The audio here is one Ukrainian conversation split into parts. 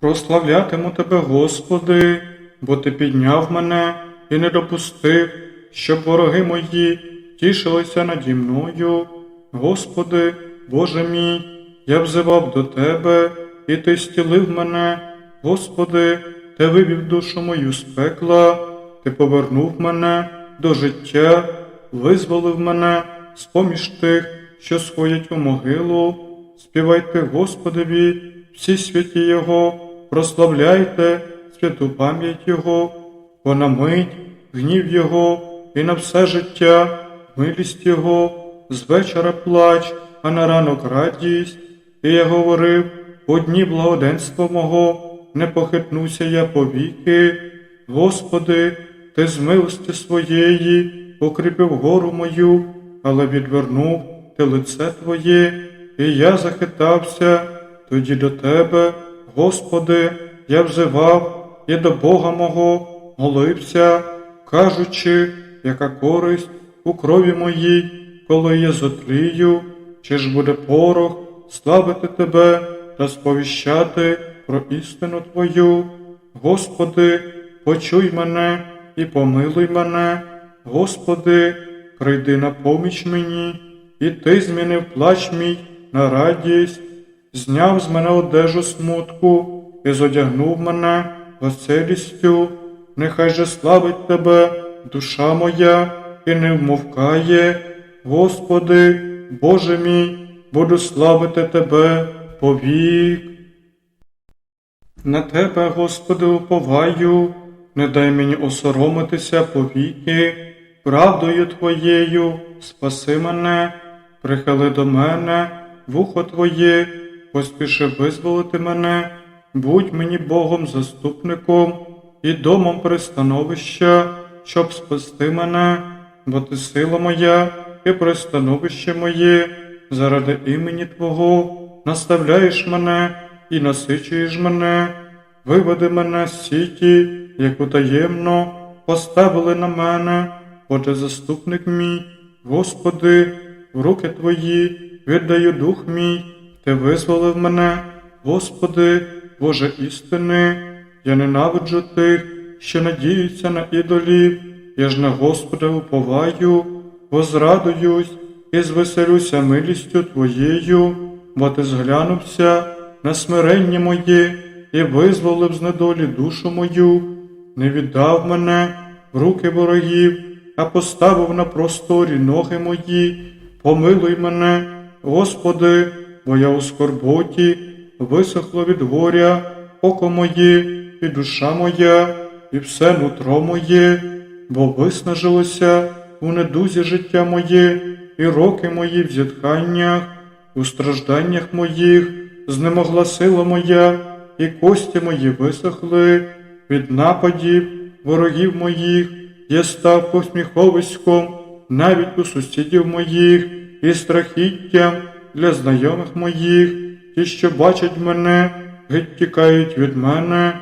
Прославлятиму тебе, Господи, бо Ти підняв мене і не допустив, щоб вороги мої тішилися наді мною. Господи, Боже мій, я взивав до Тебе, і Ти стілив мене. Господи, Ти вивів душу мою з пекла, Ти повернув мене до життя, визволив мене з поміж тих, що сходять у могилу. Співайте Господеві, всі святі Його, прославляйте святу пам'ять Його, бо на мить гнів Його і на все життя, милість Його, з вечора плач, а на ранок радість. І я говорив, у дні благоденства мого, не похитнуся я повіки. Господи, Ти з милості своєї укріпив гору мою, але відвернув ти лице Твоє, і я захитався, тоді до Тебе, Господи, я взивав і до Бога мого молився, кажучи, яка користь у крові моїй, коли я зотлію, чи ж буде порох славити Тебе та сповіщати про істину Твою. Господи, почуй мене і помилуй мене, Господи, прийди на поміч мені, і Ти змінив плач мій на радість, зняв з мене одежу смутку і зодягнув мене веселістю. Нехай же славить Тебе, душа моя, і не вмовкає. Господи, Боже мій, буду славити Тебе повік. На Тебе, Господи, уповаю, не дай мені осоромитися повіки, правдою Твоєю спаси мене, прихили до мене, вухо Твоє, поспіши визволити мене, будь мені Богом заступником і домом пристановища, щоб спасти мене, бо ти сила моя і пристановище моє, заради імені Твого наставляєш мене і насичуєш мене, виведи мене з сіті, яку таємно поставили на мене, бо заступник мій, Господи, в руки Твої віддаю дух мій, Ти визволив мене, Господи, Боже істини, я ненавиджу тих, що надіються на ідолів, я ж на Господа уповаю, возрадуюсь і звеселюся милістю Твоєю, бо ти зглянувся на смирення моє і визволив з недолі душу мою, не віддав мене в руки ворогів, а поставив на просторі ноги мої. Помилуй мене, Господи, бо я у скорботі, висохло від горя, око моє, і душа моя, і все нутро моє, бо виснажилося у недузі життя моє, і роки мої в зітханнях, у стражданнях моїх знемогла сила моя, і кості мої висохли від нападів ворогів моїх, я став посміховиськом навіть у сусідів моїх, і страхіттям для знайомих моїх, ті, що бачать мене, геть тікають від мене,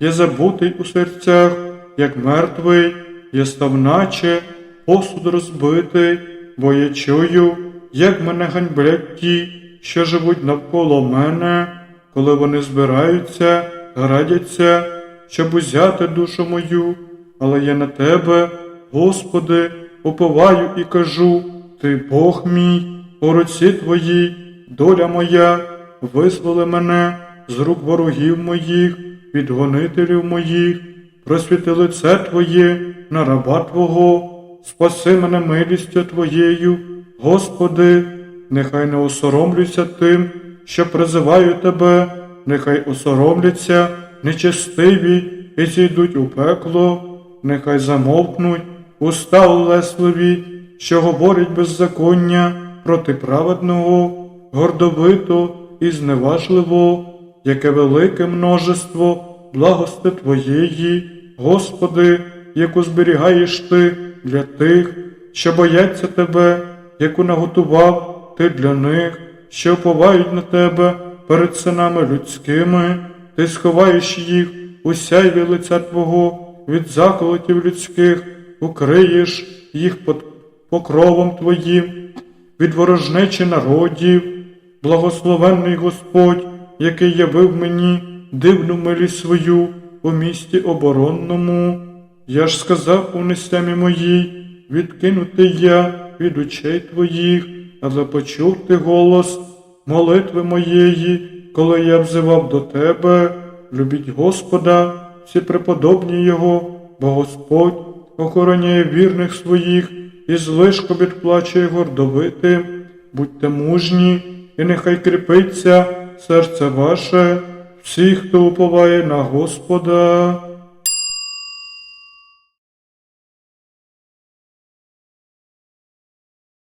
я забутий у серцях, як мертвий, я став наче посуд розбитий, бо я чую, як мене ганьблять ті, що живуть навколо мене, коли вони збираються, радяться, щоб узяти душу мою, але я на тебе, Господи, уповаю і кажу, Ти Бог мій, у руці Твоїй, доля моя, визволи мене з рук ворогів моїх, від гонителів моїх, просвіти лице Твоє на раба Твого, спаси мене милістю Твоєю, Господи, нехай не осоромлюся тим, що призиваю Тебе, нехай осоромляться нечестиві і зійдуть у пекло, нехай замовкнуть уста улесливі, що говорять беззаконня проти праведного, гордовито і зневажливо, яке велике множество благости Твоєї, Господи, яку зберігаєш Ти для тих, що бояться Тебе, яку наготував Ти для них, що уповають на Тебе перед синами людськими, Ти сховаєш їх у сяйві лиця Твого від заколотів людських, укриєш їх під покровом Твоїм, від ворожнечі народів, благословенний Господь, який явив мені дивну милість свою у місті оборонному. Я ж сказав у нестямі моїй, відкинутий я від очей твоїх, але почув ти голос молитви моєї, коли я взивав до тебе. Любіть Господа, всі преподобні Його, бо Господь охороняє вірних своїх і злишко відплачує гордовитим. Будьте мужні, і нехай кріпиться серце ваше, всіх, хто уповає на Господа.